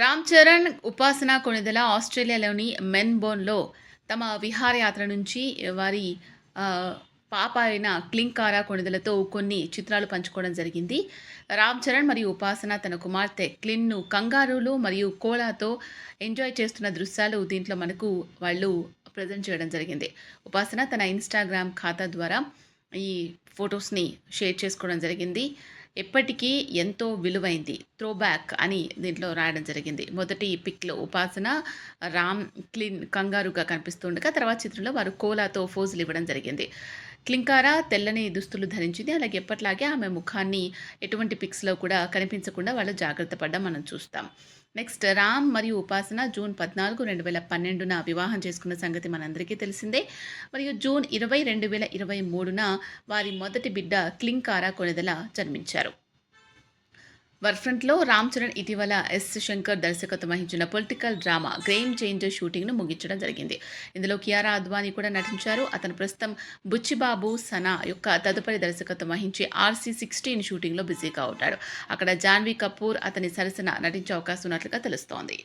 రామ్ చరణ్ ఉపాసన కొణిదెల ఆస్ట్రేలియాలోని మెన్బోర్న్లో తమ విహారయాత్ర నుంచి వారి పాప అయిన క్లింకారా కొణిదెలతో కొన్ని చిత్రాలు పంచుకోవడం జరిగింది. రామ్ చరణ్ మరియు ఉపాసన తన కుమార్తె క్లిన్ను కంగారులు మరియు కోలాతో ఎంజాయ్ చేస్తున్న దృశ్యాలు దీంట్లో మనకు వాళ్ళు ప్రజెంట్ చేయడం జరిగింది. ఉపాసన తన ఇన్స్టాగ్రామ్ ఖాతా ద్వారా ఈ ఫొటోస్ని షేర్ చేసుకోవడం జరిగింది. ఎప్పటికీ ఎంతో విలువైంది. త్రో బ్యాక్ అని దీంట్లో రాయడం జరిగింది. మొదటి పిక్లో ఉపాసన రామ్ క్లీన్ కంగారుగా కనిపిస్తుండగా తర్వాత చిత్రంలో వారు కోలాతో ఫోజులు ఇవ్వడం జరిగింది. క్లింకారా తెల్లని దుస్తులు ధరించింది. అలాగే ఎప్పట్లాగే ఆమె ముఖాన్ని ఎటువంటి పిక్స్లో కూడా కనిపించకుండా వాళ్ళు జాగ్రత్త పడ్డం మనం చూస్తాం. నెక్స్ట్ రామ్ మరియు ఉపాసన జూన్ పద్నాలుగు రెండు వేల పన్నెండున వివాహం చేసుకున్న సంగతి మనందరికీ తెలిసిందే. మరియు జూన్ ఇరవై రెండు వేల ఇరవై మూడున వారి మొదటి బిడ్డ క్లింకారా కొనెదల జన్మించారు. వర్ఫ్రంట్లో రామ్ చరణ్ ఇటీవల ఎస్ శంకర్ దర్శకత్వం వహించిన పొలిటికల్ డ్రామా గేమ్ చేంజర్ షూటింగ్ను ముగించడం జరిగింది. ఇందులో కియారా అద్వానీ కూడా నటించారు. అతను ప్రస్తుతం బుచ్చిబాబు సనా యొక్క తదుపరి దర్శకత్వం వహించి ఆర్సీ సిక్స్టీన్ షూటింగ్లో బిజీగా ఉంటాడు. అక్కడ జాన్వీ కపూర్ అతని సరసన నటించే అవకాశం ఉన్నట్లుగా తెలుస్తోంది.